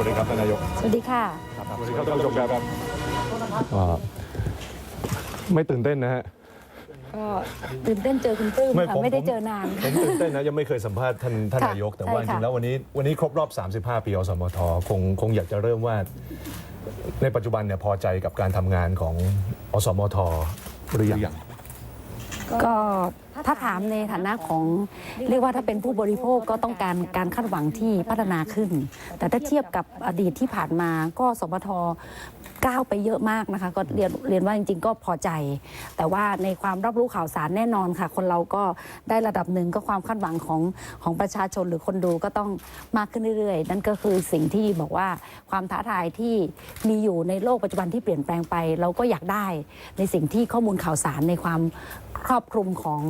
วัสดีครับท่านนายก สวัสดีค่ะ สวัสดีครับท่านผู้ชมครับอ่าไม่ตื่นเต้นนะฮะ ก็ตื่นเต้นเจอคุณปลื้มค่ะไม่ได้เจอนาน ผมตื่นเต้นนะยังไม่เคยสัมภาษณ์ท่านท่านค่ะนายก แต่ว่าใช่จค่ะ ริงๆแล้ววันนี้วันนี้ครบรอบ 35 ปีอสมทคงคงอยากจะเริ่มว่า ในปัจจุบันเนี่ยพอใจกับการทำงานของอสมทหรือยัง ก็ ถ้าถามในฐานะของเรียกว่าถ้าเป็นผู้บริโภคก็ต้องการการคาดหวังที่พัฒนาขึ้น แต่ถ้าเทียบกับอดีตที่ผ่านมาก็สมทก้าวไปเยอะมากนะคะ ก็เรียนเรียนว่าจริง ๆ ก็พอใจ แต่ว่าในความรับรู้ข่าวสารแน่นอนค่ะ คนเราก็ได้ระดับหนึ่งก็ความคาดหวังของของประชาชนหรือคนดูก็ต้องมากขึ้นเรื่อยๆ นั่นก็คือสิ่งที่บอกว่าความท้าทายที่มีอยู่ในโลกปัจจุบันที่เปลี่ยนแปลงไป เราก็อยากได้ในสิ่งที่ข้อมูลข่าวสารในความครอบคลุมของ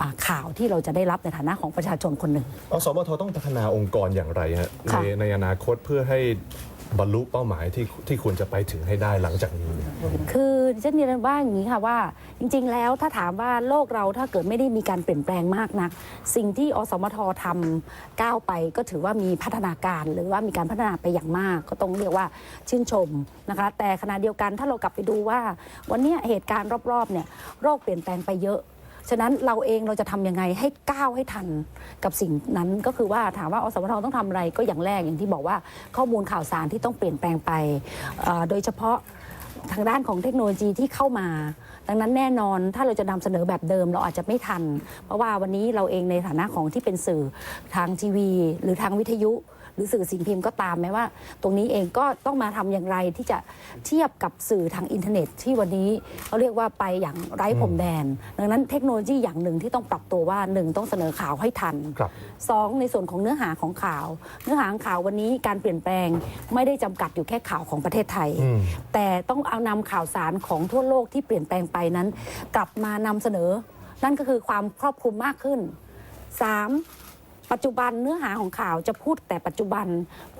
อาข่าวที่เราจะได้รับในฐานะของประชาชนคนหนึ่ออสมทต้องพัฒนาองค์กรอย่างไรฮะในค่ะในอนาคตเพื่อให้บรรลุเป้าหมายที่ที่ควรจะไปถึงให้ได้หลังจากนี้เนี่ยคือดิฉันเรียนว่าอย่างนี้ค่ะว่า จริง ๆ แล้วถ้าถามว่าโลกเราถ้าเกิดไม่ได้มีการเปลี่ยนแปลงมากนัก สิ่งที่อสมททำก้าวไปก็ถือว่ามีพัฒนาการหรือว่ามีการพัฒนาไปอย่างมาก ก็ต้องเรียกว่าชื่นชมนะคะ แต่ขณะเดียวกันถ้าเรากลับไปดูว่า วันเนี้ยเหตุการณ์รอบๆเนี่ยโรคเปลี่ยนแปลงไปเยอะ ฉะนั้นเราเองเราจะทำยังไงให้ก้าวให้ทันกับสิ่งนั้นก็คือว่าถามว่าอสมทต้องทำอะไรก็อย่างแรกอย่างที่บอกว่าข้อมูลข่าวสารที่ต้องเปลี่ยนแปลงไป โดยเฉพาะทางด้านของเทคโนโลยีที่เข้ามา ดังนั้นแน่นอนถ้าเราจะนำเสนอแบบเดิมเราอาจจะไม่ทัน เพราะว่าวันนี้เราเองในฐานะของที่เป็นสื่อทางทีวี หรือทางวิทยุ หรือสื่อสิ่งพิมพ์ก็ตามแม้ว่า ตรงนี้เองก็ต้องมาทำอย่างไรที่จะเทียบกับสื่อทางอินเทอร์เน็ต ที่วันนี้เขาเรียกว่าไปอย่างไร้พรมแดน ดังนั้นเทคโนโลยีอย่างหนึ่งที่ต้องปรับตัวว่าหนึ่งต้องเสนอข่าวให้ทันครับสองในส่วนของเนื้อหาของข่าว เนื้อหาของข่าววันนี้การเปลี่ยนแปลงไม่ได้จำกัดอยู่แค่ข่าวของประเทศไทยอืมแต่ต้องเอานำข่าวสารของทั่วโลกที่เปลี่ยนแปลงไปนั้น กลับมานำเสนอ นั่นก็คือความครอบคลุมมากขึ้น 3. ปัจจุบันเนื้อหาของข่าวจะพูดแต่ปัจจุบัน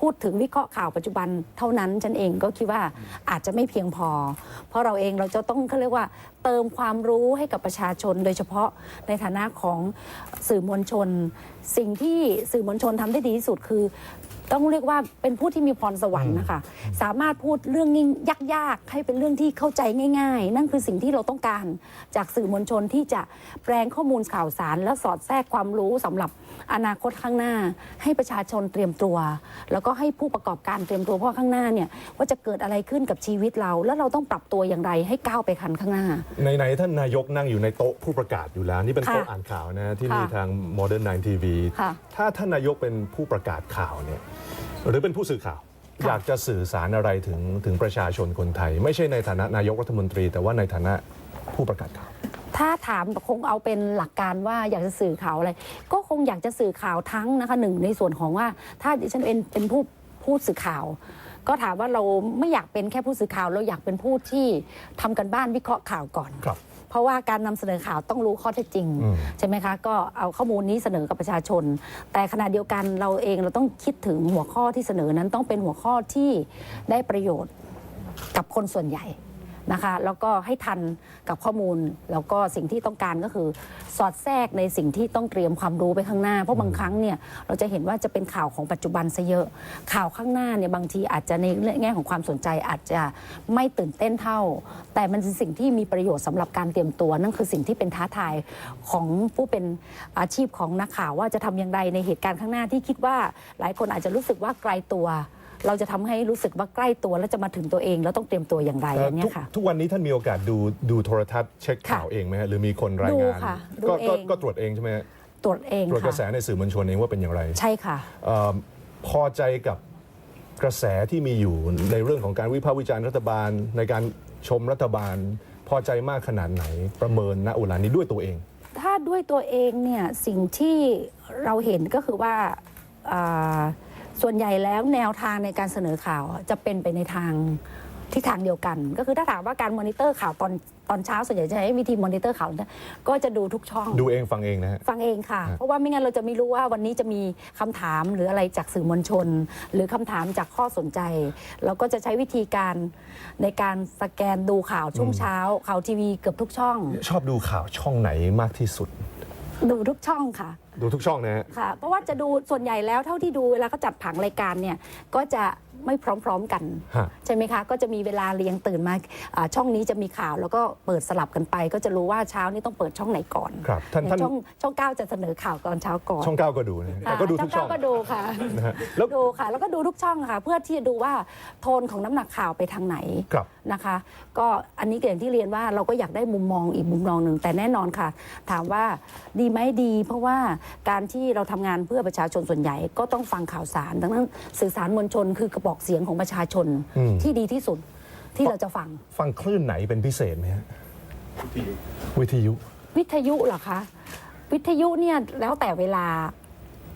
พูดถึงวิเคราะห์ข่าวปัจจุบันเท่านั้นฉันเองก็คิดว่าอาจจะไม่เพียงพอ เพราะเราเองเราจะต้องเขาเรียกว่า เติมความรู้ให้กับประชาชน โดยเฉพาะในฐานะของสื่อมวลชน สิ่งที่สื่อมวลชนทำได้ดีที่สุดคือ ต้องเรียกว่าเป็นผู้ที่มีพรสวรรค์นะคะ สามารถพูดเรื่องยากๆให้เป็นเรื่องที่เข้าใจง่าย ๆ นั่นคือสิ่งที่เราต้องการจากสื่อมวลชนที่จะแปลงข้อมูลข่าวสาร และสอดแทรกความรู้สำหรับอนาคตข้างหน้า ให้ประชาชนเตรียมตัว แล้วก็ให้ผู้ประกอบการเตรียมตัวเพราะข้างหน้าเนี่ยว่าจะเกิดอะไรขึ้นกับชีวิตเรา แล้วเราต้องปรับตัวอย่างไรให้ก้าวไปคันข้างหน้าในในท่านนายกนั่งอยู่ในโต๊ะผู้ประกาศอยู่แล้ว นี่เป็นค่ะโต๊ะอ่านข่าวนะที่นี่ค่ะทาง Modern 9 TV ค่ะ ถ้าท่านนายกเป็นผู้ประกาศข่าวเนี่ยหรือเป็นผู้สื่อข่าวค่ะอยากจะสื่อสารอะไรถึงถึงประชาชนคนไทย ไม่ใช่ในฐานะนายกรัฐมนตรี แต่ว่าในฐานะผู้ประกาศข่าว ถ้าถามคงเอาเป็นหลักการว่าอยากจะสื่อข่าวอะไร ก็คงอยากจะสื่อข่าวทั้งนะคะหนึ่งในส่วนของว่า ถ้าดิฉันเป็นเป็นผู้ผู้สื่อข่าว ก็ถามว่าเราไม่อยากเป็นแค่ผู้สื่อข่าว เราอยากเป็นผู้ที่ทำกันบ้านวิเคราะห์ข่าวก่อนครับเพราะว่าการนำเสนอข่าวต้องรู้ข้อเท็จจริงอืมใช่ไหมคะ ก็เอาข้อมูลนี้เสนอกับประชาชน แต่ขณะเดียวกันเราเองเราต้องคิดถึงหัวข้อที่เสนอนั้นต้องเป็นหัวข้อที่ได้ประโยชน์กับคนส่วนใหญ่ นะคะแล้วก็ให้ทันกับข้อมูล แล้วก็สิ่งที่ต้องการก็คือสอดแทรกในสิ่งที่ต้องเตรียมความรู้ไปข้างหน้า เพราะบางครั้งเนี่ยเราจะเห็นว่าจะเป็นข่าวของปัจจุบันซะเยอะ ข่าวข้างหน้าเนี่ยบางทีอาจจะในแง่ของความสนใจอาจจะไม่ตื่นเต้นเท่า แต่มันเป็นสิ่งที่มีประโยชน์สำหรับการเตรียมตัว นั่นคือสิ่งที่เป็นท้าทายของผู้เป็นอาชีพของนักข่าวว่าจะทำอย่างไรในเหตุการณ์ข้างหน้าที่คิดว่าหลายคนอาจจะรู้สึกว่าไกลตัว เราจะทำให้รู้สึกว่าใกล้ตัว แล้วจะมาถึงตัวเอง แล้วต้องเตรียมตัวอย่างไรเอ่ออันเนี้ทุยกค่ะทุกวันนี้ท่านมีโอกาสดูดูโทรทัศน์เช็คข่าวค่ะเองไหมฮะหรือมีคนรายดูงานค่ะดูก็ก็เองก็ตรวจเองใช่ไหมฮะตรวจเองตรวจกระแสค่ะในสื่อมวลชนเองว่าเป็นอย่างไร ใช่ค่ะเอ่อพอใจกับกระแสที่มีอยู่ในเรื่องของการวิพากษ์วิจารณ์รัฐบาล ในการชมรัฐบาล พอใจมากขนาดไหนประเมินณเวลานี้ด้วยตัวเอง ถ้าด้วยตัวเองเนี่ยสิ่งที่เราเห็นก็คือว่าอ่า ส่วนใหญ่แล้วแนวทางในการเสนอข่าวจะเป็นไปในทางที่ทางเดียวกัน ก็คือถ้าถามว่าการมอนิเตอร์ข่าวตอนตอนเช้าส่วนใหญ่จะใช้วิธีมอนิเตอร์ข่าวเนี่ยก็จะดูทุกช่อง ดูเองฟังเองนะฮะฟังเองค่ะฮะเพราะว่าไม่งั้นเราจะไม่รู้ว่าวันนี้จะมีคำถามหรืออะไรจากสื่อมวลชน หรือคำถามจากข้อสนใจ เราก็จะใช้วิธีการในการสแกนดูข่าวช่วงเช้า ข่าวทีวีเกือบทุกช่อง ชอบดูข่าวช่องไหนมากที่สุด ดูทุกช่องค่ะ ดูทุกช่องนะฮะ ค่ะ เพราะว่าจะดูส่วนใหญ่แล้วเท่าที่ดูเวลาเขาจัดผังรายการเนี่ยก็จะไม่พร้อมๆกัน ฮะ ใช่ไหมคะ ก็จะมีเวลาเรียงตื่นมาอ่าช่องนี้จะมีข่าวแล้วก็เปิดสลับกันไป ก็จะรู้ว่าเช้านี้ต้องเปิดช่องไหนก่อนครับท่านอย่าท่าน งช่องช่องเก้าจะเสนอข่าวตอนเช้าก่อนช่องเก้าก็ดูนะแต่ก็ดูทุกช่อง เาก็ดูค่ะนะฮะแล้ว ดูค่ะ แล้วก็ดูทุกช่องค่ะ เพื่อที่จะดูว่าโทนของน้ำหนักข่าวไปทางไหน ครับ นะคะ ก็อันนี้อย่างที่เรียนว่าเราก็อยากได้มุมมองอีกมุมมองหนึ่งแต่แน่นอนค่ะ ถามว่าดีไหมดี เพราะว่าการที่เราทำงานเพื่อประชาชนส่วนใหญ่ก็ต้องฟังข่าวสารดังนั้นสื่อสารมวลชนคือกระบอกเสียงของประชาชนอืมที่ดีที่สุดที่เราจะฟัง ฟังคลื่นไหนเป็นพิเศษไหมฮะวิทยุ วิทยุเหรอคะ วิทยุเนี่ยแล้วแต่เวลา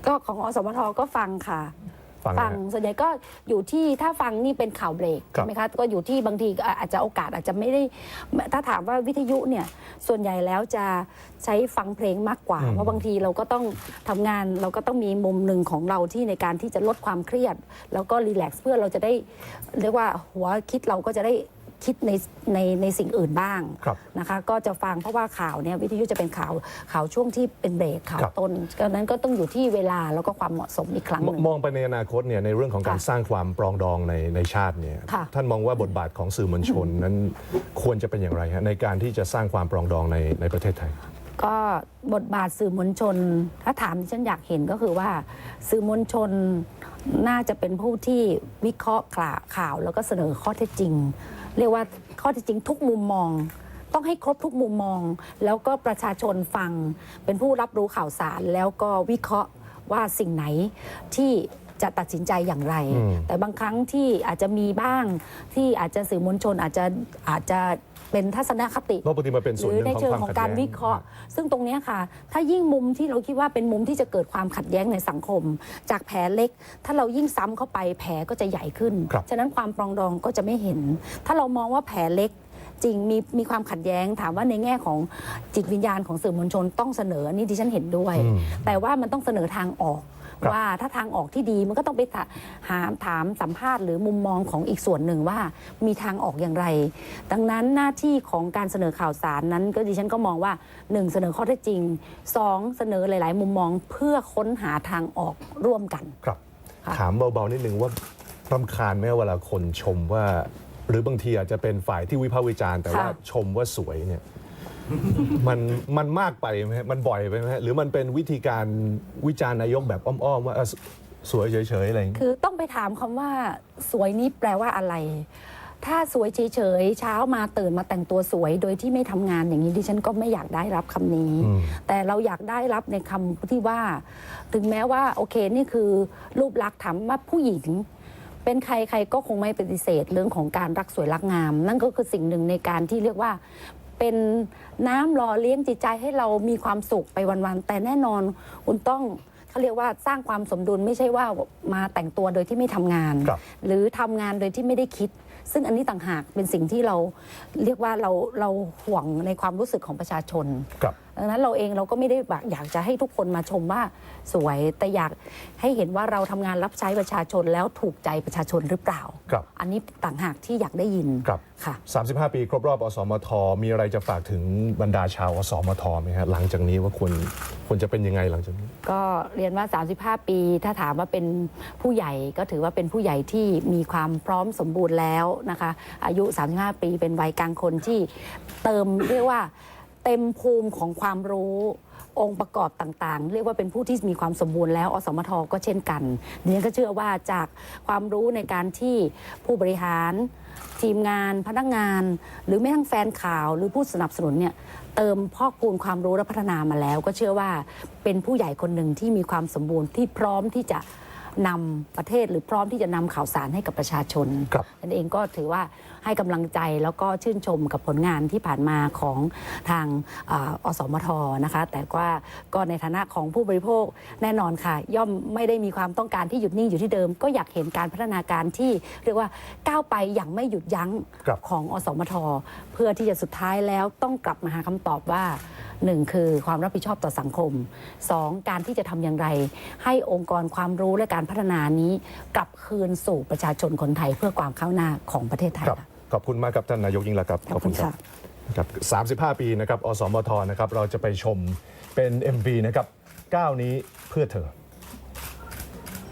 ก็ของอสมทก็ฟังค่ะ ฟังนะฟังฮะส่วนใหญ่ก็อยู่ที่ถ้าฟังนี่เป็นข่าวเบรกครับใช่ไหมคะก็อยู่ที่บางทีก็อาจจะโอกาสอาจจะไม่ได้ ถ้าถามว่าวิทยุเนี่ยส่วนใหญ่แล้วจะใช้ฟังเพลงมากกว่า เพราะบางทีเราก็ต้องทำงานเราก็ต้องมีมุมหนึ่งของเราที่ในการที่จะลดความเครียด แล้วก็รีแลกซ์เพื่อเราจะได้เรียกว่าหัวคิดเราก็จะได้ คิดในในในสิ่งอื่นบ้างครับนะคะก็จะฟังเพราะว่าข่าวเนี่ยวิทยุจะเป็นข่าวข่าวช่วงที่เป็นเบรกข่าวครับต้นก็นั้นก็ต้องอยู่ที่เวลาแล้วก็ความเหมาะสมอีกครั้งหมนึ่งมองไปในอนาคตเนี่ยในเรื่องของการค่ะสร้างความปรองดองในในชาติเนี่ยค่ะท่านมองว่าบทบาทของสื่อมวลชนนั้นควรจะเป็นอย่างไรฮะในการที่จะสร้างความปรองดองในในประเทศไทย ก็บทบาทสื่อมวลชน ถ้าถามที่ฉันอยากเห็นก็คือว่า สื่อมวลชนน่าจะเป็นผู้ที่วิเคราะห์ข่าวข่าว แล้วก็เสนอข้อเท็จจริง เรียกว่าข้อเท็จจริงทุกมุมมอง ต้องให้ครบทุกมุมมอง แล้วก็ประชาชนฟังเป็นผู้รับรู้ข่าวสาร แล้วก็วิเคราะห์ว่าสิ่งไหนที่ จะตัดสินใจอย่างไรอืมแต่บางครั้งที่อาจจะมีบ้างที่อาจจะสื่อมวลชนอาจจะอาจจะเป็นทัศนคติเพราะปกติมันเป็นหส่วนรืหอนึ่งในของเชิงความของขัดการแย้งวิเคราะห์ ซึ่งตรงเนี้ยค่ะ ถ้ายิ่งมุมที่เราคิดว่าเป็นมุมที่จะเกิดความขัดแย้งในสังคม จากแผลเล็ก ถ้าเรายิ่งซ้ำเข้าไปแผลก็จะใหญ่ขึ้นครับฉะนั้นความปรองดองก็จะไม่เห็น ถ้าเรามองว่าแผลเล็กจริงมีมีความขัดแย้งถามว่าในแง่ของจิตวิญญาณของสื่อมวลชนต้องเสนออันนี้ดิฉันเห็นด้วยอืมแต่ว่ามันต้องเสนอทางออกครับ ว่าถ้าทางออกที่ดีมันก็ต้องไปถาหาถามสัมภาษณ์หรือมุมมองของอีกส่วนหนึ่งว่ามีทางออกอย่างไร ดังนั้นหน้าที่ของการเสนอข่าวสารนั้น ก็ดิฉันก็มองว่า 1 เสนอข้อเท็จจริง 2 เสนอหลาย ๆ มุมมองเพื่อค้นหาทางออกร่วมกันครับค่ะถามเบาๆนิดนึงว่ารำคาญไหมเวลาคนชมว่า หรือบางทีอาจจะเป็นฝ่ายที่วิพากษ์วิจารณ์แต่ว่าชมว่าสวยเนี่ย มันมันมากไปไหมฮะมันบ่อยไปไหมฮะหรือมันเป็นวิธีการวิจารณ์นายกแบบอ้อมๆว่าเออสสวยเฉยๆอะไรอย่างเงี้ยคือต้องไปถามคำว่าสวยนี้แปลว่าอะไร ถ้าสวยเฉยๆเช้ามาตื่นมาแต่งตัวสวย โดยที่ไม่ทำงานอย่างนี้ดิฉันก็ไม่อยากได้รับคำนี้อืมแต่เราอยากได้รับในคำที่ว่า ถึงแม้ว่าโอเคนี่คือรูปลักษณ์ถามว่าผู้หญิง เป็นใครใครก็คงไม่ปฏิเสธเรื่องของการรักสวยรักงาม นั่นก็คือสิ่งหนึ่งในการที่เรียกว่า เป็นน้ำหล่อเลี้ยงจิตใจให้เรามีความสุขไปวันๆแต่แน่นอนคุณต้องเขาเรียกว่าสร้างความสมดุลไม่ใช่ว่ามาแต่งตัวโดยที่ไม่ทำงาน ครับ หรือทำงานโดยที่ไม่ได้คิด ซึ่งอันนี้ต่างหากเป็นสิ่งที่เราเรียกว่าเราเราห่วงในความรู้สึกของประชาชน ครับดังนั้นเราเองเราก็ไม่ได้แบบอยากจะให้ทุกคนมาชมว่าสวย แต่อยากให้เห็นว่าเราทำงานรับใช้ประชาชนแล้วถูกใจประชาชนหรือเปล่า ครับอันนี้ต่างหากที่อยากได้ยินครับค่ะ 35 ปีครบรอบอสมท มีอะไรจะฝากถึงบรรดาชาวอสมทไหมฮะหลังจากนี้ว่าควรควรจะเป็นยังไงหลังจากนี้ ก็เรียนว่า 35 ปี ถ้าถามว่าเป็นผู้ใหญ่ก็ถือว่าเป็นผู้ใหญ่ที่มีความพร้อมสมบูรณ์แล้วนะคะ อายุ 35 ปีเป็นวัยกลางคนที่เติมเรียกว่า เต็มภูมิของความรู้องค์ประกอบต่างๆ เรียกว่าเป็นผู้ที่มีความสมบูรณ์แล้ว อสมทก็เช่นกันดิฉันก็เชื่อว่าจากความรู้ในการที่ผู้บริหาร ทีมงานพนักงาน หรือแม้ทั้งแฟนข่าวหรือผู้สนับสนุนเนี่ยเติมพอกพูนความรู้และพัฒนามาแล้ว ก็เชื่อว่าเป็นผู้ใหญ่คนหนึ่งที่มีความสมบูรณ์ที่พร้อมที่จะ นำประเทศหรือพร้อมที่จะนำข่าวสารให้กับประชาชนครับนั่นเองก็ถือว่าให้กำลังใจแล้วก็ชื่นชมกับผลงานที่ผ่านมาของทางอาอสมทนะคะ แต่ว่าก็ในฐานะของผู้บริโภคแน่นอนค่ะ ย่อมไม่ได้มีความต้องการที่หยุดนิ่งอยู่ที่เดิม ก็อยากเห็นการพัฒนาการที่เรียกว่าก้าวไปอย่างไม่หยุดยั้งครับของอสมท เพื่อที่จะสุดท้ายแล้วต้องกลับมาหาคำตอบว่า หนึ่งคือความรับผิดชอบต่อสังคมสองการที่จะทำอย่างไร ให้องค์กรความรู้และการพัฒนานี้กลับคืนสู่ประชาชนคนไทยเพื่อความก้าวหน้าของประเทศไทยครับค่ะขอบคุณมากครับท่านนายกยิ่งรักษณ์ครับขอบคุณค่ะครับ35 ปีนะครับอสมทนะครับเราจะไปชมเป็น MV นะครับก้าวนี้เพื่อเธอ